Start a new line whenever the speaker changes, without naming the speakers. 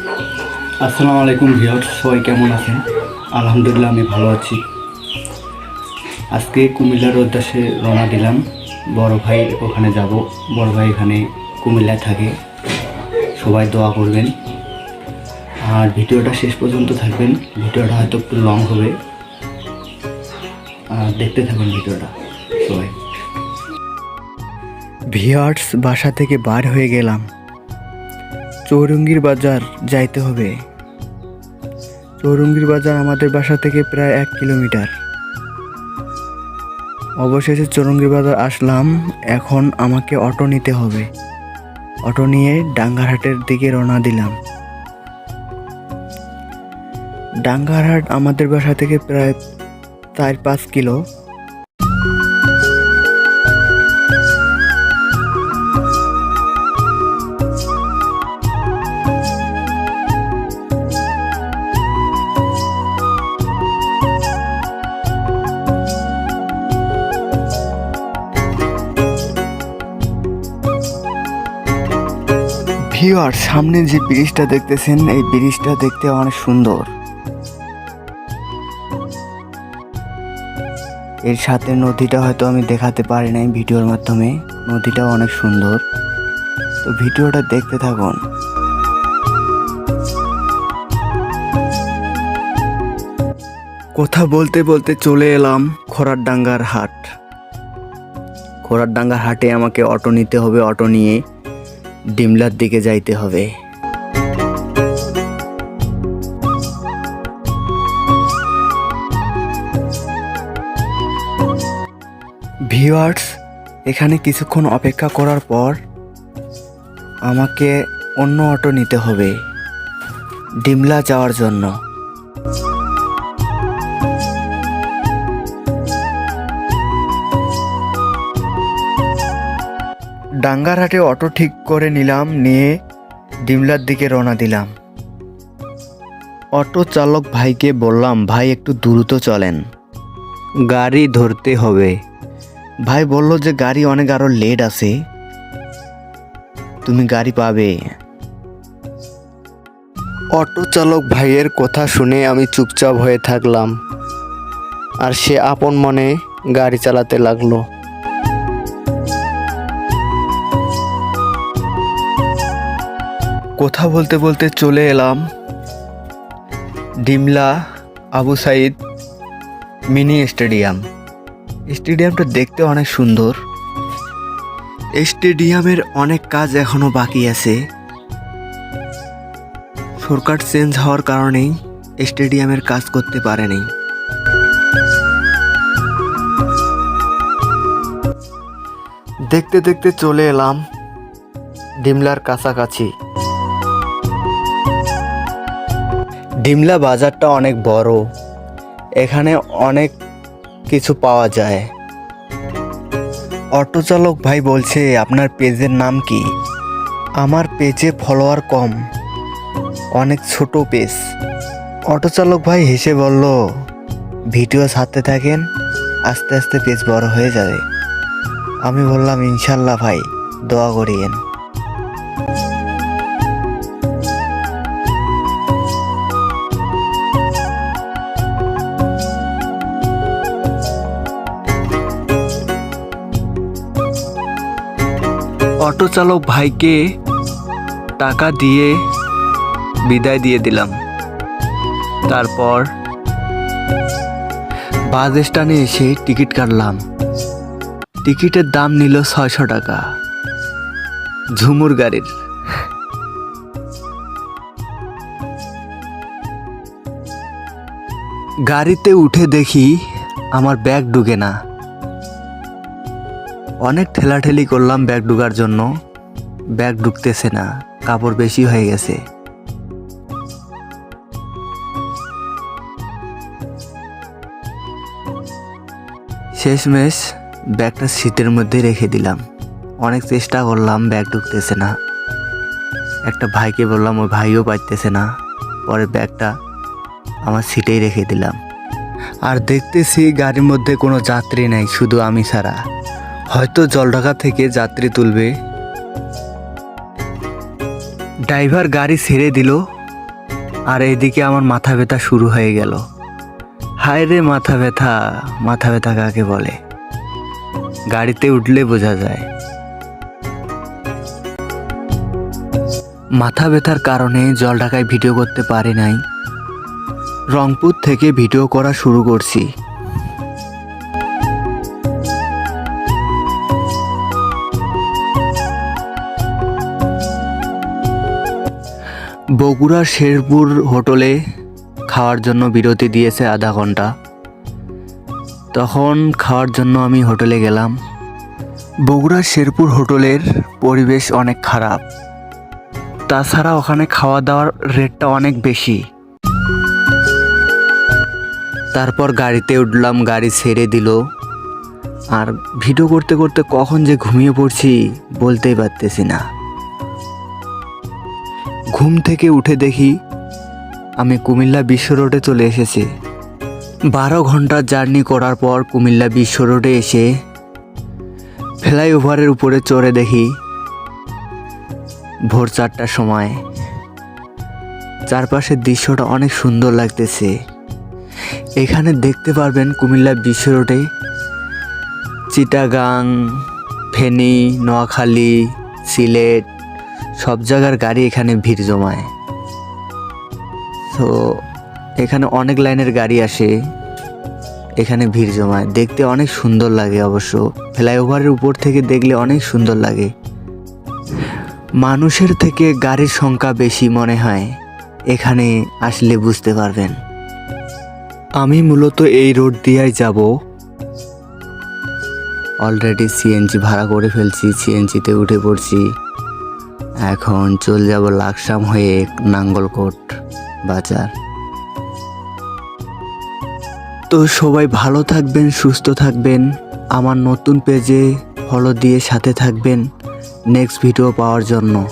আসসালামু আলাইকুম ভিউয়ার্স, সবাই কেমন আছেন? আলহামদুলিল্লাহ আমি ভালো আছি। আজকে কুমিল্লার উদ্দেশ্যে রওনা দিলাম। বড় ভাই ওখানে যাব। বড় ভাই এখানে কুমিল্লায় থাকে। সবাই দোয়া করবেন। আর ভিডিওটা শেষ পর্যন্ত থাকবেন। ভিডিওটা হয়তো একটু লং হবে। আর দেখতে থাকবেন ভিডিওটা, সবাই। ভিয়ার্স বাসা থেকে বার হয়ে গেলাম। চৌরঙ্গির বাজার যাইতে হবে। চৌরঙ্গির বাজার আমাদের বাসা থেকে প্রায় এক কিলোমিটার। অবশেষে চৌরঙ্গির বাজার আসলাম, এখন আমাকে অটো নিতে হবে। অটো নিয়ে ডাঙ্গারহাটের দিকে রওনা দিলাম। ডাঙ্গারহাট আমাদের বাসা থেকে প্রায় চার পাঁচ কিলো। ভিওয়ার সামনে যে ব্রিজটা দেখতেছেন, এই ব্রিজটা দেখতে অনেক সুন্দর। এর সাথে নদীটা হয়তো আমি দেখাতে পারি নাই ভিডিওর মাধ্যমে। নদীটাও অনেক সুন্দর। তো ভিডিওটা দেখতে থাকুন। কথা বলতে বলতে চলে এলাম খোরারডাঙ্গার হাট। খোরারডাঙ্গার হাটে আমাকে অটো নিতে হবে, অটো নিয়ে। ডিমলার দিকে যাইতে হবে। ভিওয়ার্স এখানে কিছুক্ষণ অপেক্ষা করার পর আমাকে অন্য অটো নিতে হবে, ডিমলা যাওয়ার জন্য। ডাঙ্গারহাটে অটো ঠিক করে নিলাম নিয়ে ডিমলার দিকে রওনা দিলাম। অটো চালক ভাইকে বললাম ভাই একটু দ্রুত চলেন। গাড়ি ধরতে হবে। ভাই বলল যে গাড়ি অনেক আরও লেট আছে। তুমি গাড়ি পাবে। অটো চালক ভাইয়ের কথা শুনে আমি চুপচাপ হয়ে থাকলাম। আর সে আপন মনে গাড়ি চালাতে লাগল। কথা বলতে বলতে চলে এলাম। Dimla, Abu Sayeed, mini stadium. স্টেডিয়ামটা দেখতে অনেক সুন্দর। স্টেডিয়ামের অনেক কাজ এখনও বাকি আছে। সরকার চেঞ্জ হওয়ার কারণেই স্টেডিয়ামের কাজ করতে পারেনি। দেখতে দেখতে চলে এলাম ডিমলার কাছাকাছি। ডিমলা বাজারটা অনেক বড়। এখানে অনেক কিছু পাওয়া যায়। অটো চালক ভাই বলছে, আপনার পেজের নাম কি? আমার পেজে ফলোয়ার কম, অনেক ছোট পেজ। অটো চালক ভাই হেসে বলল, ভিডিও ছাড়তে থাকেন, আস্তে আস্তে পেজ বড় হয়ে যাবে। আমি বললাম, ইনশাল্লাহ ভাই, দোয়া করিয়েন। অটো চালক ভাইকে টাকা দিয়ে বিদায় দিয়ে দিলাম। তারপর বাস স্ট্যান্ডে এসে টিকিট কাটলাম। টিকিটের দাম নিল ছয়শো টাকা। ঝুমুর গাড়ির। গাড়িতে উঠে দেখি আমার ব্যাগ ঢুকে না। অনেক ঠেলাঠেলি করলাম ব্যাগ ঢুকার জন্য। ব্যাগ ঢুকতেছে না, কাপড় বেশি হয়ে গেছে। শেষমেশ ব্যাগটা সিটের মধ্যে রেখে দিলাম। অনেক চেষ্টা করলাম, ব্যাগ ঢুকতেছে না। একটা ভাইকে বললাম, ওই ভাইও পাইতেছে না। পরে ব্যাগটা আমার সিটেই রেখে দিলাম। আর দেখতেছি গাড়ির মধ্যে কোনো যাত্রী নাই, শুধু আমি ছাড়া। হয়তো জলঢাকা থেকে যাত্রী তুলবে। ড্রাইভার গাড়ি ছেড়ে দিল আর এদিকে আমার মাথা ব্যথা শুরু হয়ে গেল। হায় রে মাথা ব্যথা মাথা ব্যথা কাকে বলে? গাড়িতে উঠলে বোঝা যায়। মাথা ব্যথার কারণে জল ঢাকায় ভিডিও করতে পারি নাই। রংপুর থেকে ভিডিও করা শুরু করছি। বগুড়ার শেরপুর হোটেলে খাওয়ার জন্য বিরতি দিয়েছে আধা ঘণ্টা। তখন খাওয়ার জন্য আমি হোটেলে গেলাম। বগুড়ার শেরপুর হোটেলের পরিবেশ অনেক খারাপ। তাছাড়া ওখানে খাওয়া দাওয়ার রেটটা অনেক বেশি। তারপর গাড়িতে উঠলাম, গাড়ি ছেড়ে দিল। আর ভিডিও করতে করতে কখন যে ঘুমিয়ে পড়ছি বলতেই পারতেছি না। ঘুম থেকে উঠে দেখি আমি কুমিল্লা বিশ্ব রোডে চলে এসেছি। বারো ঘণ্টার জার্নি করার পর কুমিল্লা বিশ্ব রোডে এসে ফ্লাইওভারের উপরে চড়ে দেখি ভোর চারটার সময়। চারপাশের দৃশ্যটা অনেক সুন্দর লাগতেছে। এখানে দেখতে পারবেন কুমিল্লা বিশ্ব রোডে চিটাগাং, ফেনী, নোয়াখালী, সিলেট সব জায়গার গাড়ি এখানে ভিড় জমায়। তো, এখানে অনেক লাইনের গাড়ি আসে, এখানে ভিড় জমায়। দেখতে অনেক সুন্দর লাগে অবশ্য। ফ্লাইওভারের উপর থেকে দেখলে অনেক সুন্দর লাগে। মানুষের থেকে গাড়ির সংখ্যা বেশি মনে হয়। এখানে আসলে বুঝতে পারবেন। আমি মূলত এই রোড দিয়েই যাব। অলরেডি সিএনজি ভাড়া করে ফেলছি, সিএনজিতে উঠে পড়ছি। এখন চলে যাব লাকসাম হয়ে নাঙ্গলকোট বাজার। তো সবাই ভালো থাকবেন, সুস্থ থাকবেন। আমার নতুন পেজে ফলো দিয়ে সাথে থাকবেন। নেক্সট ভিডিও পাওয়ার জন্য।